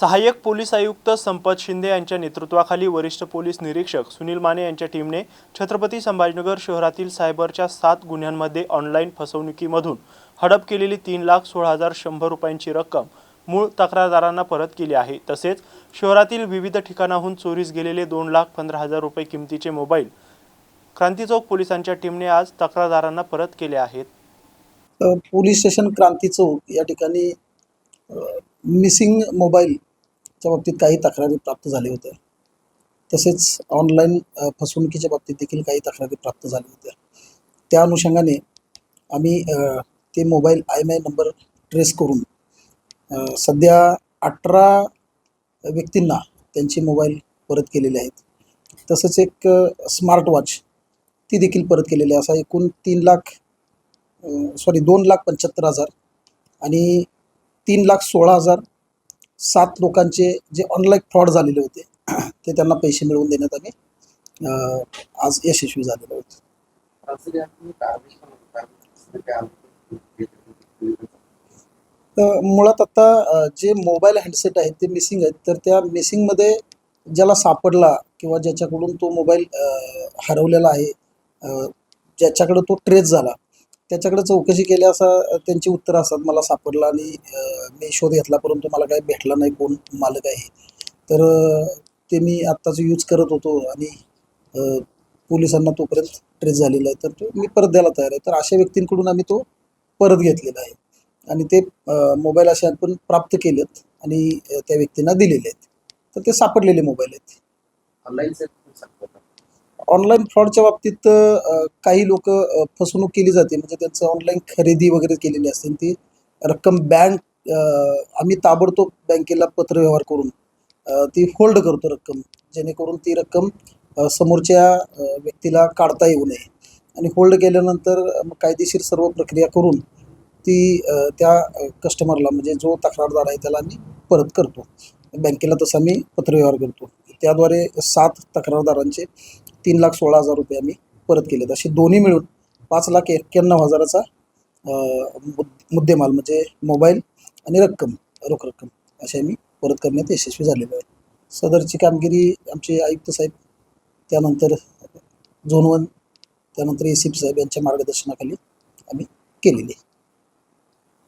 सहाय्यक पोलीस आयुक्त संपत शिंदे यांच्या नेतृत्वाखाली वरिष्ठ पोलीस निरीक्षक सुनील माने यांच्या टीमने छत्रपती संभाजीनगर शहरातील सायबरच्या सात गुन्ह्यांमध्ये ऑनलाईन फसवणुकीमधून हडप केलेली तीन लाख सोळा हजार शंभर रुपयांची रक्कम मूळ तक्रारदारांना परत केली आहे. तसेच शहरातील विविध ठिकाणाहून चोरीस गेलेले दोन लाख पंधरा हजार रुपये किमतीचे मोबाईल क्रांतीचौक पोलिसांच्या टीमने आज तक्रारदारांना परत केले आहेत. पोलीस स्टेशन क्रांती चौक या ठिकाणी मिसिंग मोबाईल च्या बाबतीत काही तक्रारी प्राप्त झाल्या होत्या. तसेच ऑनलाईन फसवणुकीच्या बाबतीत देखील काही तक्रारी प्राप्त झाल्या होत्या. त्या अनुषंगाने आम्ही ते mobile I M I number trace करून सध्या अठरा व्यक्तींना त्यांचे मोबाईल परत केलेले आहेत. तसंच एक स्मार्ट वॉच ती देखील परत केलेली आहे. असा एकूण तीन लाख सॉरी दोन लाख पंच्याहत्तर हजार आणि तीन लाख सोळा हजार सात लोकांचे जे ऑनलाईन फ्रॉड झालेले होते ते त्यांना पैसे मिळवून देण्यात आम्ही आज यशस्वी झालेलं होतं. तर मुळात आता जे मोबाईल हँडसेट आहेत ते मिसिंग आहेत. तर त्या मिसिंगमध्ये ज्याला सापडला किंवा ज्याच्याकडून तो मोबाईल हरवलेला आहे ज्याच्याकडं ज्याच्याकडे तो ट्रेस झाला त्याच्याकडे चौकशी केली असा त्यांची उत्तरं असतात मला सापडला आणि मी शोध घेतला परंतु मला काही भेटला नाही कोण मालक आहे तर ते मी आत्ताच यूज करत होतो आणि पोलिसांना तोपर्यंत ट्रेस झालेला आहे. तर तो मी परत द्यायला तयार आहे. तर अशा व्यक्तींकडून आम्ही तो परत घेतलेला आहे. आणि ते मोबाईल असे आपण प्राप्त केलेत आणि त्या व्यक्तींना दिलेले आहेत. तर ते सापडलेले मोबाईल आहेत. ऑनलाईन ऑनलाईन फ्रॉडच्या बाबतीत काही लोक फसवणूक केली जाते. म्हणजे त्यांचं ऑनलाईन खरेदी वगैरे केलेली असते. ती रक्कम बँक आम्ही ताबडतोब बँकेला पत्रव्यवहार करून ती होल्ड करतो रक्कम. जेणेकरून ती रक्कम समोरच्या व्यक्तीला काढता येऊ नये. आणि होल्ड केल्यानंतर मग कायदेशीर सर्व प्रक्रिया करून ती त्या कस्टमरला म्हणजे जो तक्रारदार आहे त्याला आम्ही परत करतो. बँकेला तसं आम्ही पत्रव्यवहार करतो. त्याद्वारे सात तक्रारदारांचे तीन लाख सोळा हजार रुपये आम्ही परत केलेत. असे दोन्ही मिळून पाच लाख एक्क्याण्णव हजाराचा मुद्देमाल म्हणजे मोबाईल आणि रक्कम रोख रक्कम असे आम्ही परत करण्यात यशस्वी झालेलो आहे. सदरची कामगिरी आमचे आयुक्त साहेब त्यानंतर झोन वन त्यानंतर ए सी पी साहेब यांच्या मार्गदर्शनाखाली आम्ही केलेली आहे.